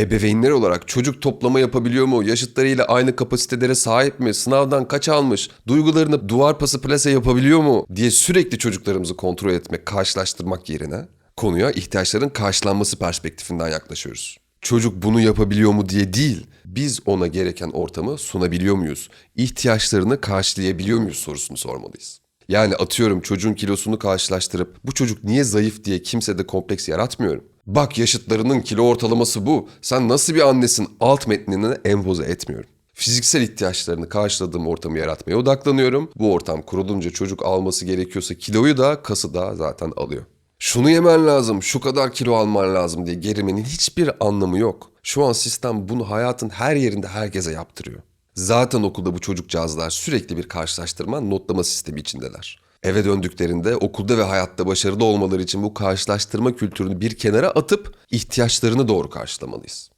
Ebeveynler olarak çocuk toplama yapabiliyor mu? Yaşıtlarıyla aynı kapasitelere sahip mi? Sınavdan kaç almış? Duygularını duvar pası plase yapabiliyor mu? diye sürekli çocuklarımızı kontrol etmek, karşılaştırmak yerine konuya ihtiyaçların karşılanması perspektifinden yaklaşıyoruz. Çocuk bunu yapabiliyor mu diye değil, biz ona gereken ortamı sunabiliyor muyuz? İhtiyaçlarını karşılayabiliyor muyuz sorusunu sormalıyız. Yani atıyorum çocuğun kilosunu karşılaştırıp bu çocuk niye zayıf diye kimsede kompleks yaratmıyorum. Bak yaşıtlarının kilo ortalaması bu. Sen nasıl bir annesin alt metnini empoze etmiyorum. Fiziksel ihtiyaçlarını karşıladığım ortamı yaratmaya odaklanıyorum. Bu ortam kurulunca çocuk alması gerekiyorsa kiloyu da kası da zaten alıyor. Şunu yemen lazım, şu kadar kilo alman lazım diye gerimenin hiçbir anlamı yok. Şu an sistem bunu hayatın her yerinde herkese yaptırıyor. Zaten okulda bu çocukcağızlar sürekli bir karşılaştırma, notlama sistemi içindeler. Eve döndüklerinde okulda ve hayatta başarılı olmaları için bu karşılaştırma kültürünü bir kenara atıp ihtiyaçlarını doğru karşılamalıyız.